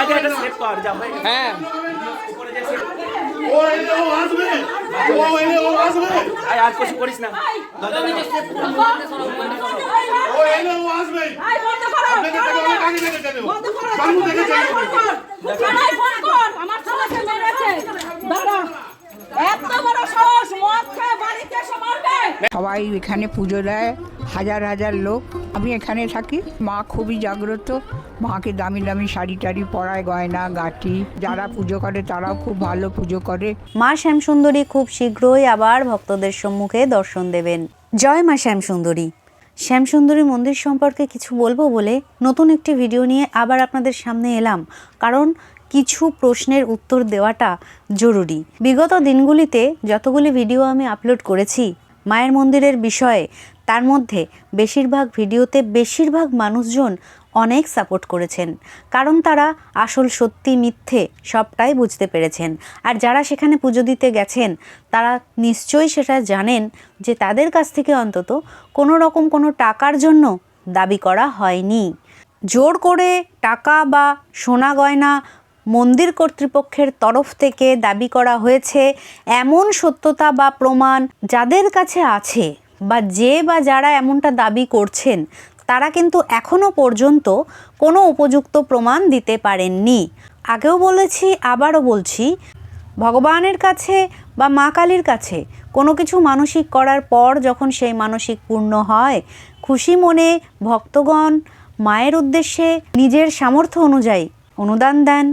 আচ্ছা এটা সেভ কর যা হ্যাঁ। উপরে যে save- ও এলে ও আসবে ও এলে ও আসবে আয় আর কিছু করিস না। ও এলে ও আসবে আপনাকে তাকে অনেক আগে থেকে জানো জন্ম থেকে জানো এত বড় সাহস মদ খেয়ে বাড়িতে এসে মারবে সবাই এখানে পুজো দেয় হাজার হাজার লোক। আমি এখানে থাকি। মা খুবই জাগ্রত। মাকে দামি দামি শাড়ি টাড়ি পরায়, গয়না গাঁটি যারা পুজো করে তারাও খুব ভালো পুজো করে। মা শ্যামসুন্দরী খুব শীঘ্রই আবার ভক্তদের সম্মুখে দর্শন দেবেন। জয় মা শ্যামসুন্দরী। শ্যামসুন্দরী মন্দির সম্পর্কে কিছু বলব বলে নতুন একটি ভিডিও নিয়ে আবার আপনাদের সামনে এলাম। কারণ কিছু প্রশ্নের উত্তর দেওয়াটা জরুরি। বিগত দিনগুলিতে যতগুলি ভিডিও আমি আপলোড করেছি, মায়ের মন্দিরের বিষয়ে তার মধ্যে বেশিরভাগ ভিডিওতে বেশিরভাগ মানুষজন অনেক সাপোর্ট করেছেন। কারণ তারা আসল সত্যি মিথ্যে সবটাই বুঝতে পেরেছেন। আর যারা সেখানে পুজো দিতে গেছেন, তারা নিশ্চয়ই সেটা জানেন যে তাদের কাছ থেকে অন্তত কোনো রকম কোনো টাকার জন্য দাবি করা হয়নি। জোর করে টাকা বা সোনা গয়না মন্দির কর্তৃপক্ষের তরফ থেকে দাবি করা হয়েছে। এমন সত্যতা বা প্রমাণ যাদের কাছে আছে বা যে বা যারা এমনটা দাবি করছেন, তারা কিন্তু এখনও পর্যন্ত কোনো উপযুক্ত প্রমাণ দিতে পারেননি। আগেও বলেছি, আবারও বলছি, ভগবানের কাছে বা মা কালীর কাছে কোনো কিছু মানসিক করার পর যখন সেই মানসিক পূর্ণ হয়, খুশি মনে ভক্তগণ মায়ের উদ্দেশ্যে নিজের সামর্থ্য অনুযায়ী অনুদান দেন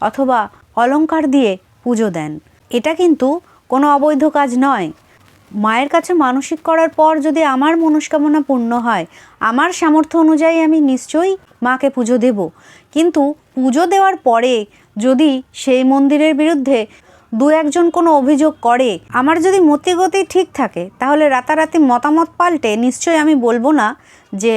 অথবা অলংকার দিয়ে পুজো দেন। এটা কিন্তু কোনো অবৈধ কাজ নয়। মায়ের কাছে মানসিক করার পর যদি আমার মনস্কামনা পূর্ণ হয়, আমার সামর্থ্য অনুযায়ী আমি নিশ্চয়ই মাকে পুজো দেব। কিন্তু পুজো দেওয়ার পরে যদি সেই মন্দিরের বিরুদ্ধে দু একজন কোনো অভিযোগ করে, আমার যদি মতিগতি ঠিক থাকে, তাহলে রাতারাতি মতামত পাল্টে নিশ্চয়ই আমি বলব না যে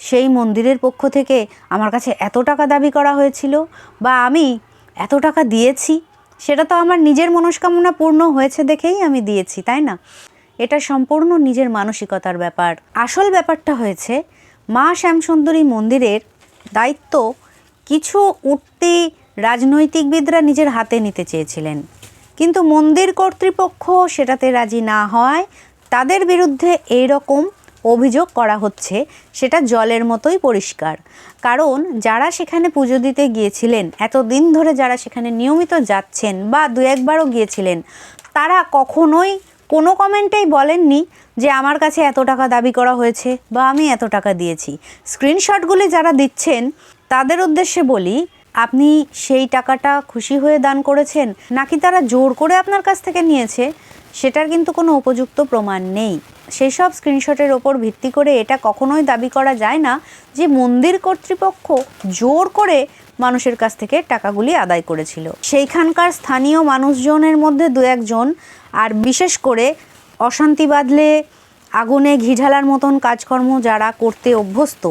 সেই মন্দিরের পক্ষ থেকে আমার কাছে এত টাকা দাবি করা হয়েছিল বা আমি এত টাকা দিয়েছি। সেটা তো আমার নিজের মনস্কামনা পূর্ণ হয়েছে দেখেই আমি দিয়েছি, তাই না? এটা সম্পূর্ণ নিজের মানসিকতার ব্যাপার। আসল ব্যাপারটা হয়েছে, মা শ্যামসুন্দরী মন্দিরের দায়িত্ব কিছু উঠতি রাজনৈতিকবিদরা নিজের হাতে নিতে চেয়েছিলেন। কিন্তু মন্দির কর্তৃপক্ষ সেটাতে রাজি না হয় তাদের বিরুদ্ধে এই রকম অভিযোগ করা হচ্ছে, সেটা জলের মতোই পরিষ্কার। কারণ যারা সেখানে পুজো দিতে গিয়েছিলেন, এতদিন ধরে যারা সেখানে নিয়মিত যাচ্ছেন বা দু একবারও গিয়েছিলেন, তারা কখনোই কোনো কমেন্টেই বলেননি যে আমার কাছে এত টাকা দাবি করা হয়েছে বা আমি এত টাকা দিয়েছি। স্ক্রিনশটগুলি যারা দিচ্ছেন, তাদের উদ্দেশ্যে বলি, আপনি সেই টাকাটা খুশি হয়ে দান করেছেন নাকি তারা জোর করে আপনার কাছ থেকে নিয়েছে, সেটার কিন্তু কোনো উপযুক্ত প্রমাণ নেই। সেই সব স্ক্রিনশটের ওপর ভিত্তি করে এটা কখনোই দাবি করা যায় না যে মন্দির কর্তৃপক্ষ জোর করে মানুষের কাছ থেকে টাকাগুলি আদায় করেছিল। সেইখানকার স্থানীয় মানুষজনের মধ্যে দু একজন, আর বিশেষ করে অশান্তি বাঁধলে আগুনে ঘি ঢালার মতন কাজকর্ম যারা করতে অভ্যস্ত,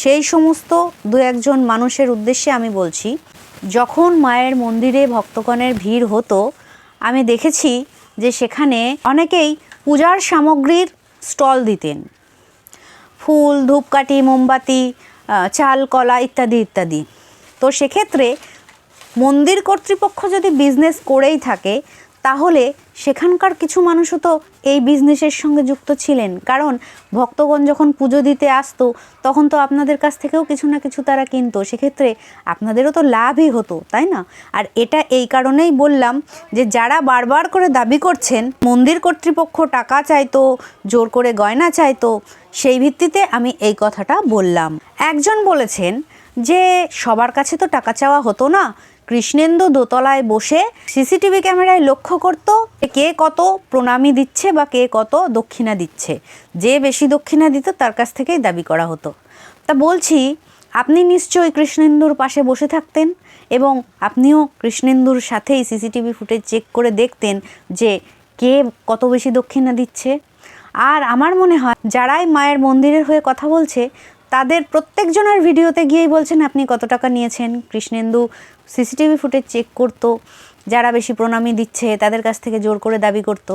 সেই সমস্ত দু একজন মানুষের উদ্দেশ্যে আমি বলছি, যখন মায়ের মন্দিরে ভক্তগণের ভিড় হতো, আমি দেখেছি যে সেখানে অনেকেই পূজার সামগ্রীর স্টল দিতেন। ফুল, ধূপকাঠি, মোমবাতি চাল, কলা ইত্যাদি ইত্যাদি। তো সেক্ষেত্রে মন্দির কর্তৃপক্ষ যদি বিজনেস করেই থাকে, তাহলে সেখানকার কিছু মানুষও তো এই বিজনেসের সঙ্গে যুক্ত ছিলেন। কারণ ভক্তগণ যখন পুজো দিতে আসতো, তখন তো আপনাদের কাছ থেকেও কিছু না কিছু তারা কিনতো। সেক্ষেত্রে আপনাদেরও তো লাভই হতো, তাই না? আর এটা এই কারণেই বললাম যে, যারা বারবার করে দাবি করছেন, মন্দির কর্তৃপক্ষ টাকা চাইতো, জোর করে গয়না চাইতো, সেই ভিত্তিতে আমি এই কথাটা বললাম। একজন বলেছেন যে, সবার কাছে তো টাকা চাওয়া হতো না কৃষ্ণেন্দু দোতলায় বসে সিসিটিভি ক্যামেরায় লক্ষ্য করত কে কত প্রণামী দিচ্ছে বা কে কত দক্ষিণা দিচ্ছে। যে বেশি দক্ষিণা দিত তার কাছ থেকেই দাবি করা হতো। তা বলছি, আপনি নিশ্চয়ই কৃষ্ণেন্দুর পাশে বসে থাকতেন এবং আপনিও কৃষ্ণেন্দুর সাথেই সিসিটিভি ফুটেজ চেক করে দেখতেন যে কে কত বেশি দক্ষিণা দিচ্ছে? আর আমার মনে হয়, যারাই মায়ের মন্দিরের হয়ে কথা বলছে তাদের প্রত্যেকজনের ভিডিওতে গিয়েই বলছেন, আপনি কত টাকা নিয়েছেন? কৃষ্ণেন্দু সিসিটিভি ফুটেজ চেক করতো, যারা বেশি প্রণামী দিচ্ছে, তাদের কাছ থেকে জোর করে দাবি করতো।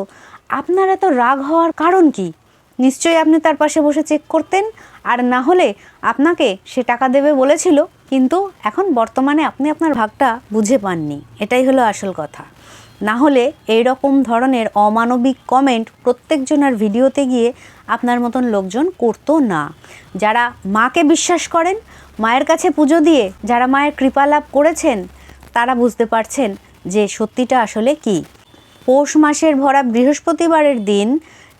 আপনার এত রাগ হওয়ার কারণ কি? নিশ্চয়ই আপনি তার পাশে বসে চেক করতেন, আর না হলে আপনাকে সে টাকা দেবে বলেছিল, কিন্তু এখন বর্তমানে আপনি আপনার ভাগটা বুঝে পাননি। এটাই হলো আসল কথা। না হলে এই রকম ধরনের অমানবিক কমেন্ট প্রত্যেকজনের ভিডিওতে গিয়ে আপনার মতন লোকজন করতো না। যারা মাকে বিশ্বাস করেন, মায়ের কাছে পুজো দিয়ে যারা মায়ের কৃপা লাভ করেছেন, তারা বুঝতে পারছেন যে সত্যিটা আসলে কি। পৌষ মাসের ভরা বৃহস্পতিবারের দিন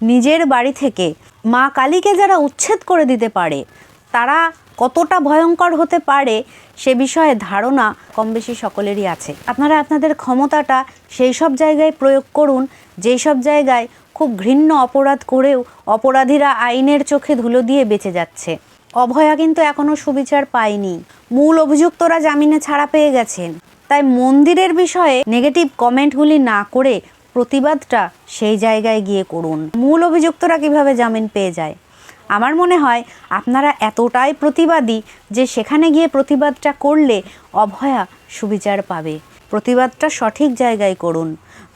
নিজের বাড়ি থেকে মা কালীকে যারা উচ্ছেদ করে দিতে পারে, তারা কতটা ভয়ঙ্কর হতে পারে সে বিষয়ে ধারণা কম বেশি সকলেরই আছে। আপনারা আপনাদের ক্ষমতাটা সেই সব জায়গায় প্রয়োগ করুন, যেই সব জায়গায় খুব ঘৃণ্য অপরাধ করেও অপরাধীরা আইনের চোখে ধুলো দিয়ে বেঁচে যাচ্ছে। অভয়া কিন্তু এখনও সুবিচার পায়নি। মূল অভিযুক্তরা জামিনে ছাড়া পেয়ে গেছেন। তাই মন্দিরের বিষয়ে নেগেটিভ কমেন্টগুলি না করে প্রতিবাদটা সেই জায়গায় গিয়ে করুন। মূল অভিযুক্তরা কীভাবে জামিন পেয়ে যায়? আমার মনে হয় আপনারা এতটাই প্রতিবাদী যে সেখানে গিয়ে প্রতিবাদটা করলে অভয়া সুবিচার পাবে। প্রতিবাদটা সঠিক জায়গায় করুন।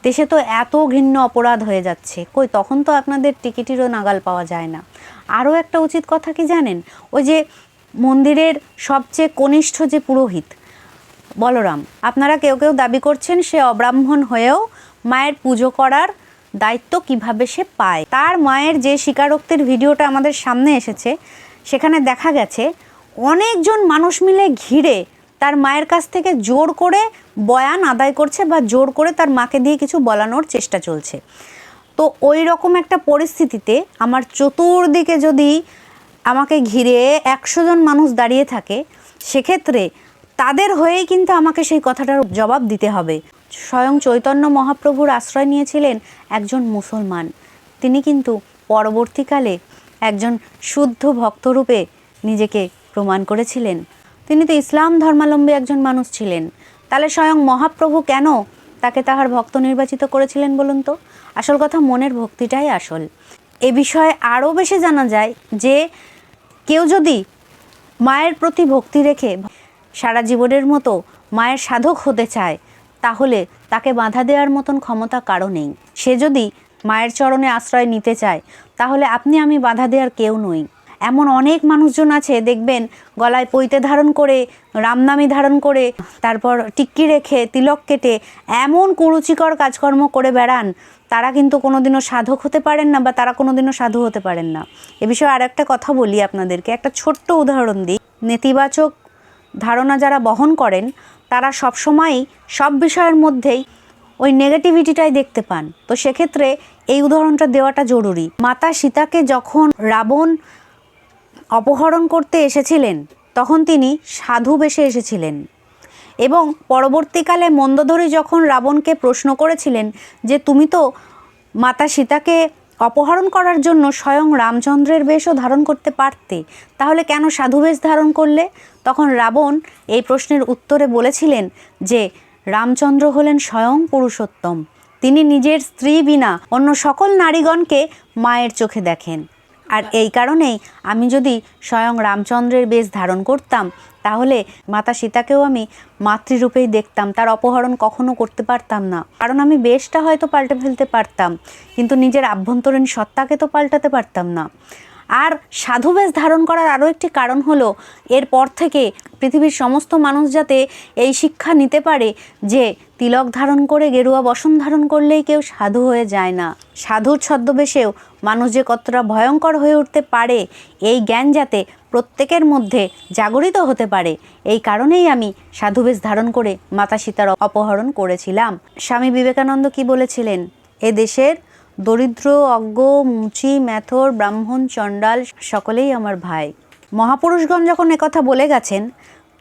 দেশে তো এত ঘৃণ্য অপরাধ হয়ে যাচ্ছে। কই, তখন তো আপনাদের টিকিটিরও নাগাল পাওয়া যায় না। আরও একটা উচিত কথা কি জানেন? ওই যে মন্দিরের সবচেয়ে কনিষ্ঠ যে পুরোহিত, বলরাম, আপনারা কেউ কেউ দাবি করছেন সে অব্রাহ্মণ হয়েও মায়ের পুজো করার দায়িত্ব কীভাবে সে পায়। তার মায়ের যে স্বীকারোক্তির ভিডিওটা আমাদের সামনে এসেছে, সেখানে দেখা গেছে, অনেকজন মানুষ মিলে ঘিরে তার মায়ের কাছ থেকে জোর করে বয়ান আদায় করছে বা জোর করে তার মাকে দিয়ে কিছু বলানোর চেষ্টা চলছে। তো ওই রকম একটা পরিস্থিতিতে আমার চতুর্দিকে যদি আমাকে ঘিরে একশো জন মানুষ দাঁড়িয়ে থাকে, সেক্ষেত্রে তাদের হয়েই কিন্তু আমাকে সেই কথাটার জবাব দিতে হবে। স্বয়ং চৈতন্য মহাপ্রভুর আশ্রয় নিয়েছিলেন একজন মুসলমান। তিনি কিন্তু পরবর্তীকালে একজন শুদ্ধ ভক্তরূপে নিজেকে প্রমাণ করেছিলেন। তিনি তো ইসলাম ধর্মাবলম্বী একজন মানুষ ছিলেন। তাহলে স্বয়ং মহাপ্রভু কেন তাকে তাহার ভক্ত নির্বাচিত করেছিলেন বলুন তো? আসল কথা মনের ভক্তিটাই আসল। এ বিষয়ে আরও বেশি জানা যায় যে কেউ যদি মায়ের প্রতি ভক্তি রেখে সারা জীবনের মতো মায়ের সাধক হতে চায় তাহলে তাকে বাধা দেওয়ার মতন ক্ষমতা কারও নেই। সে যদি মায়ের চরণে আশ্রয় নিতে চায়, তাহলে আপনি আমি বাধা দেওয়ার কেউ নই। এমন অনেক মানুষজন আছে, দেখবেন, গলায় পৈতে ধারণ করে, রামনামি ধারণ করে, তারপর টিক্কি রেখে, তিলক কেটে, এমন কুরুচিকর কাজকর্ম করে বেড়ান, তারা কিন্তু কোনোদিনও সাধক হতে পারেন না বা তারা কোনোদিনও সাধু হতে পারেন না। এ বিষয়ে আর একটা কথা বলি আপনাদেরকে, একটা ছোট্ট উদাহরণ দিই। নেতিবাচক ধারণা যারা বহন করেন তারা সবসময়ই সব বিষয়ের মধ্যেই ওই নেগেটিভিটিটাই দেখতে পান। তো সেক্ষেত্রে এই উদাহরণটা দেওয়াটা জরুরি। মাতা সীতাকে যখন রাবণ অপহরণ করতে এসেছিলেন, তখন তিনি সাধু বেশে এসেছিলেন। এবং পরবর্তীকালে মন্দধরী যখন রাবণকে প্রশ্ন করেছিলেন যে, তুমি তো মাতা সীতাকে অপহরণ করার জন্য স্বয়ং রামচন্দ্রের বেশও ধারণ করতে পারতে, তাহলে কেন সাধু বেশ ধারণ করলে? তখন রাবণ এই প্রশ্নের উত্তরে বলেছিলেন যে, রামচন্দ্র হলেন স্বয়ং পুরুষোত্তম। তিনি নিজের স্ত্রী বিনা অন্য সকল নারীগণকে মায়ের চোখে দেখেন। আর এই কারণেই আমি যদি স্বয়ং রামচন্দ্রের বেশ ধারণ করতাম, তাহলে মাতা সীতাকেও আমি মাতৃরূপেই দেখতাম, তার অপহরণ কখনো করতে পারতাম না। কারণ আমি বেশটা হয়তো পাল্টে ফেলতে পারতাম, কিন্তু নিজের আভ্যন্তরীণ সত্তাকে তো পাল্টাতে পারতাম না। আর সাধুবেশ ধারণ করার আরও একটি কারণ হলো, এরপর থেকে পৃথিবীর সমস্ত মানুষ যাতে এই শিক্ষা নিতে পারে যে তিলক ধারণ করে, গেরুয়া বসন ধারণ করলেই কেউ সাধু হয়ে যায় না। সাধুর ছদ্মবেশেও মানুষ যে কতটা ভয়ঙ্কর হয়ে উঠতে পারে, এই জ্ঞান যাতে প্রত্যেকের মধ্যে জাগরিত হতে পারে, এই কারণেই আমি সাধুবেশ ধারণ করে মাতা সীতার অপহরণ করেছিলাম। স্বামী বিবেকানন্দ কি বলেছিলেন? এ দেশের দরিদ্র, অজ্ঞ, মুচি, ম্যাথর, ব্রাহ্মণ, চণ্ডাল সকলেই আমার ভাই। মহাপুরুষগণ যখন একথা বলে গেছেন,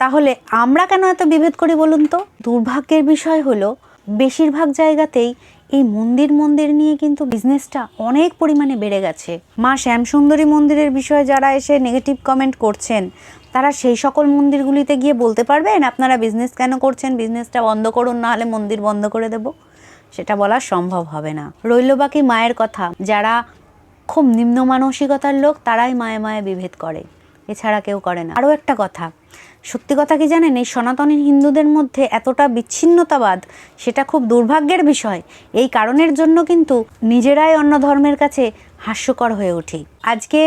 তাহলে আমরা কেন এত বিভেদ করি বলুন তো? দুর্ভাগ্যের বিষয় হলো, বেশিরভাগ জায়গাতেই এই মন্দির মন্দির নিয়ে কিন্তু বিজনেসটা অনেক পরিমাণে বেড়ে গেছে। মা শ্যামসুন্দরী মন্দিরের বিষয়ে যারা এসে নেগেটিভ কমেন্ট করছেন, তারা সেই সকল মন্দিরগুলিতে গিয়ে বলতে পারবেন, আপনারা বিজনেস কেন করছেন? বিজনেসটা বন্ধ করুন না হলে মন্দির বন্ধ করে দেবো। সেটা বলা সম্ভব হবে না। রইল বাকি মায়ের কথা। যারা খুব নিম্ন মানসিকতার লোক, তারাই মায়ে মায়ে বিভেদ করে। এছাড়া কেউ করে না। আরও একটা কথা, সত্যি কথা কি জানেন, এই সনাতনী হিন্দুদের মধ্যে এতটা বিচ্ছিন্নতাবাদ, সেটা খুব দুর্ভাগ্যের বিষয়। এই কারণের জন্য কিন্তু নিজেরাই অন্য ধর্মের কাছে হাস্যকর হয়ে উঠি আজকে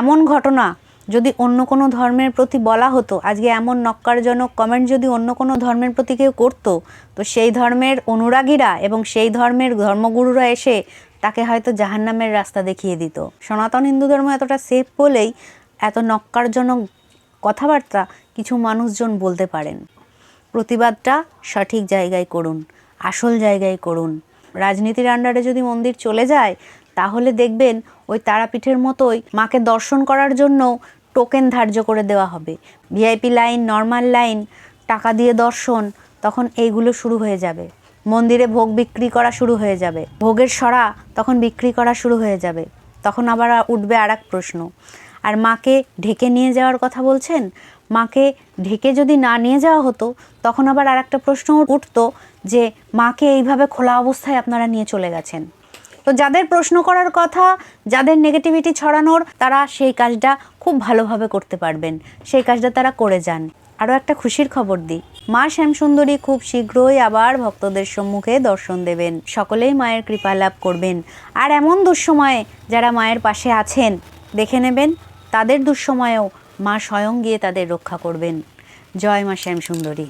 এমন ঘটনা যদি অন্য কোনো ধর্মের প্রতি বলা হতো, আজকে এমন নক্কারজনক কমেন্ট যদি অন্য কোনো ধর্মের প্রতি কেউ করতো, তো সেই ধর্মের অনুরাগীরা এবং সেই ধর্মের ধর্মগুরুরা এসে তাকে হয়তো জাহান্নামের রাস্তা দেখিয়ে দিত। সনাতন হিন্দু ধর্ম এতটা সেফ বলেই এত নক্কারজনক কথাবার্তা কিছু মানুষজন বলতে পারেন। প্রতিবাদটা সঠিক জায়গায় করুন, আসল জায়গায় করুন। রাজনীতির আন্ডারে যদি মন্দির চলে যায়, তাহলে দেখবেন ওই তারাপীঠের মতোই মাকে দর্শন করার জন্য টোকেন ধার্য করে দেওয়া হবে। ভিআইপি লাইন নর্মাল লাইন টাকা দিয়ে দর্শন, তখন এইগুলো শুরু হয়ে যাবে। মন্দিরে ভোগ বিক্রি করা শুরু হয়ে যাবে। ভোগের সরা তখন বিক্রি করা শুরু হয়ে যাবে। তখন আবার উঠবে আর প্রশ্ন। আর মাকে ঢেকে নিয়ে যাওয়ার কথা বলছেন? মাকে ঢেকে যদি না নিয়ে যাওয়া হতো, তখন আবার আর একটা প্রশ্ন উঠতো যে মাকে এইভাবে খোলা অবস্থায় আপনারা নিয়ে চলে গেছেন। তো যাদের প্রশ্ন করার কথা, যাদের নেগেটিভিটি ছড়ানোর, তারা সেই কাজটা খুব ভালোভাবে করতে পারবেন। সেই কাজটা তারা করে যান। আরও একটা খুশির খবর দিই। মা শ্যামসুন্দরী খুব শীঘ্রই আবার ভক্তদের সম্মুখে দর্শন দেবেন। সকলেই মায়ের কৃপা লাভ করবেন। আর এমন দুঃসময়ে যারা মায়ের পাশে আছেন, দেখে নেবেন তাদের দুঃসময়েও মা স্বয়ং গিয়ে তাদের রক্ষা করবেন। জয় মা শ্যামসুন্দরী।